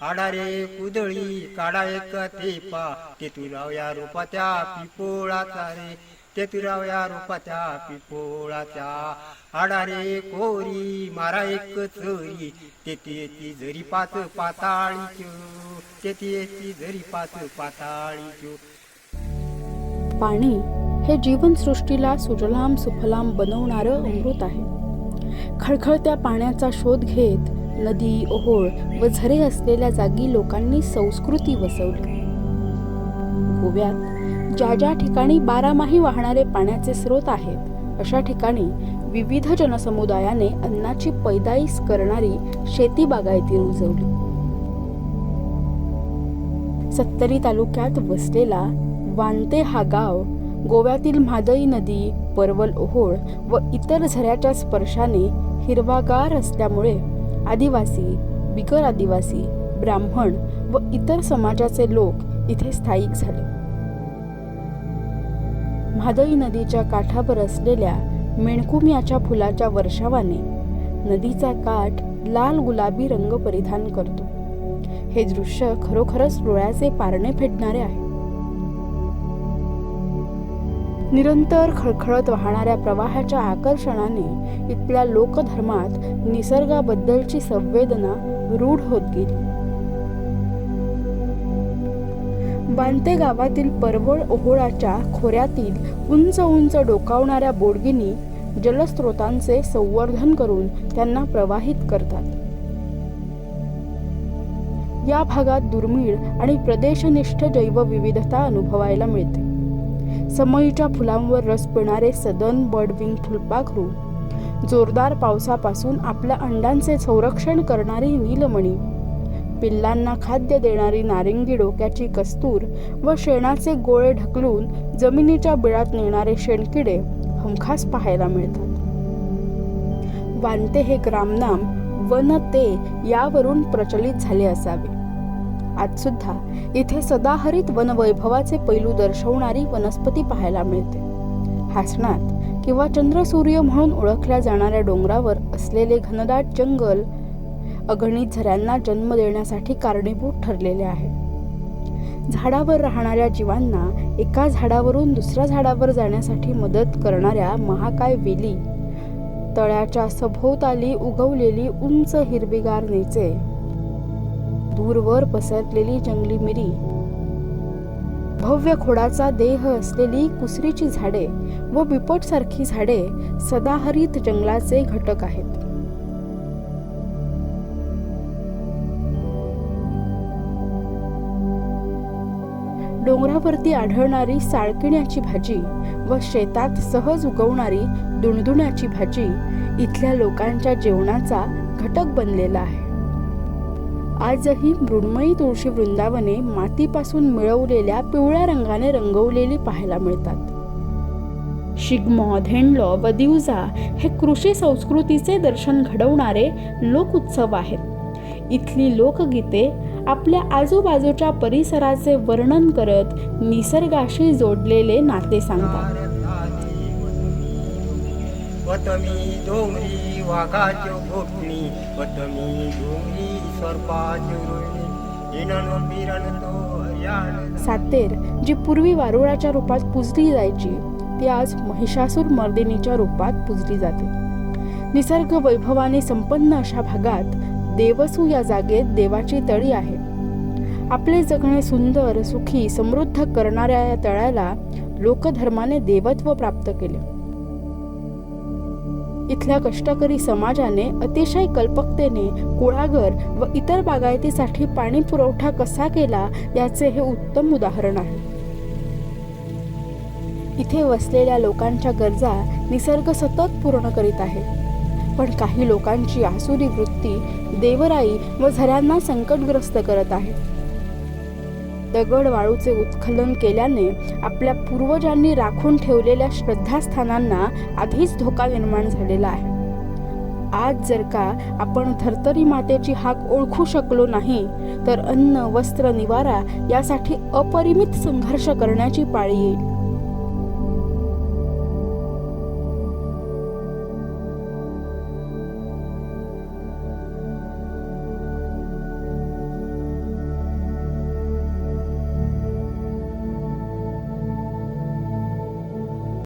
आडारे कुदळी काढा एक थेपा तेतुराव या रूपाच्या पिपोळाचा रे. तेतुराव या रूपाच्या पिपोळाच्या आडारे कोरी मारा एक चरी. तेथे झरी जरी पाच पाताळी तेथे येती जरी पाच पाताळी पाणी हे जीवनसृष्टीला सुजलाम सुफलाम बनवणारं अमृत आहे. खळखळत्या पाण्याचा शोध घेत नदी ओहोळ व झरे असलेल्या जागी लोकांनी संस्कृती वसवली. गोव्यात ज्या ज्या ठिकाणी बारामाही वाहणारे पाण्याचे स्रोत आहेत अशा ठिकाणी विविध जनसमुदायाने अन्नाची पैदाईस करणारी शेती बागायती रुजवली. सत्तरी तालुक्यात वसलेला वांते हा गाव गोव्यातील म्हादई नदी परवल ओहोळ व इतर झऱ्याच्या स्पर्शाने हिरवागार असल्यामुळे आदिवासी बिगर आदिवासी ब्राह्मण व इतर समाजाचे लोक इथे स्थायिक झाले. म्हादई नदीच्या काठावर असलेल्या मेणकुमियाच्या फुलाच्या वर्षावाने नदीचा काठ लाल गुलाबी रंग परिधान करतो. हे दृश्य खरोखरच डोळ्याचे पारणे फेडणारे आहे. निरंतर खळखळत वाहणाऱ्या प्रवाहाच्या आकर्षणाने इथल्या लोकधर्मात निसर्गाबद्दलची संवेदना रूढ होत गेली. बांते गावातील परवळ ओहोळाच्या खोऱ्यातील उंच उंच डोकावणाऱ्या बोडगिनी जलस्रोतांचे संवर्धन करून त्यांना प्रवाहित करतात. या भागात दुर्मिळ आणि प्रदेशनिष्ठ जैवविविधता अनुभवायला मिळते. समईच्या फुलांवर रस पिणारे सदन बर्डविंग फुलपाखरू. जोरदार पावसापासून आपल्या अंड्यांचे संरक्षण करणारी नीलमणी. पिल्लांना खाद्य देणारी नारिंगी डोक्याची कस्तूर व शेणाचे गोळे ढकलून जमिनीच्या बिळात नेणारे शेणकिडे हमखास पाहायला मिळतात. वांते हे ग्रामनाम वन ते यावरून प्रचलित झाले असावे. आज सुद्धा इथे सदाहरित वनवैभवाचे पैलू दर्शवणारी वनस्पती पाहायला मिळते. हासनात किंवा चंद्रसूर्य म्हणून ओळखल्या जाणाऱ्या डोंगरावर असलेले घनदाट जंगल अगणित झऱ्यांना जन्म देण्यासाठी कारणीभूत ठरलेले आहे. झाडावर राहणाऱ्या जीवांना एका झाडावरून दुसऱ्या झाडावर जाण्यासाठी मदत करणाऱ्या महाकाय वेली तळ्याच्या सभोवताली उगवलेली उंच हिरवीगार नेचे दूरवर पसरलेली जंगली मिरी. भव्य खोडाचा देह असलेली कुसरीची झाडे व बिपटसारखी झाडे सदाहरित जंगलाचे घटक आहेत. डोंगरावरती आढळणारी साळकिण्याची भाजी व शेतात सहज उगवणारी दुणदुण्याची भाजी इथल्या लोकांच्या जेवणाचा घटक बनलेला आहे. आजही मृण्मयी तुळशी वृंदावने मातीपासून मिळवलेल्या पिवळ्या रंगाने रंगवलेली पाहायला मिळतात. शिगमो धेंडलो व दिवजा हे कृषी संस्कृतीचे दर्शन घडवणारे लोक उत्सव आहेत. इथली लोकगीते आपल्या आजूबाजूच्या परिसराचे वर्णन करत निसर्गाशी जोडलेले नाते सांगतात. वाघाच्यो घोटणी वतमी डोंगरी सर्पाच्यो सातेर जी पूर्वी वारुळाच्या रूपात पूजली जायची ती आज महिषासूर मर्दिनीच्या रूपात पूजली जाते. निसर्ग वैभवाने संपन्न अशा भागात देवसू या जागेत देवाची तळी आहे. आपले जगणे सुंदर सुखी समृद्ध करणाऱ्या या तळ्याला लोकधर्माने देवत्व प्राप्त केले. इथल्या कष्टकरी समाजाने अतिशय कल्पकतेने कुळागर व इतर बागायतीसाठी पाणी पुरवठा कसा केला याचे हे उत्तम उदाहरण आहे. इथे वसलेल्या लोकांच्या गरजा निसर्ग सतत पूर्ण करीत आहे. पण काही लोकांची आसुरी वृत्ती देवराई व झऱ्यांना संकटग्रस्त करत आहे. दगड वाळूचे उत्खनन केल्याने आपल्या पूर्वजांनी राखून ठेवलेल्या श्रद्धास्थानांना आधीच धोका निर्माण झालेला आहे. आज जर का आपण धर्तरी मातेची हाक ओळखू शकलो नाही तर अन्न वस्त्र निवारा यासाठी अपरिमित संघर्ष करण्याची पाळी येईल.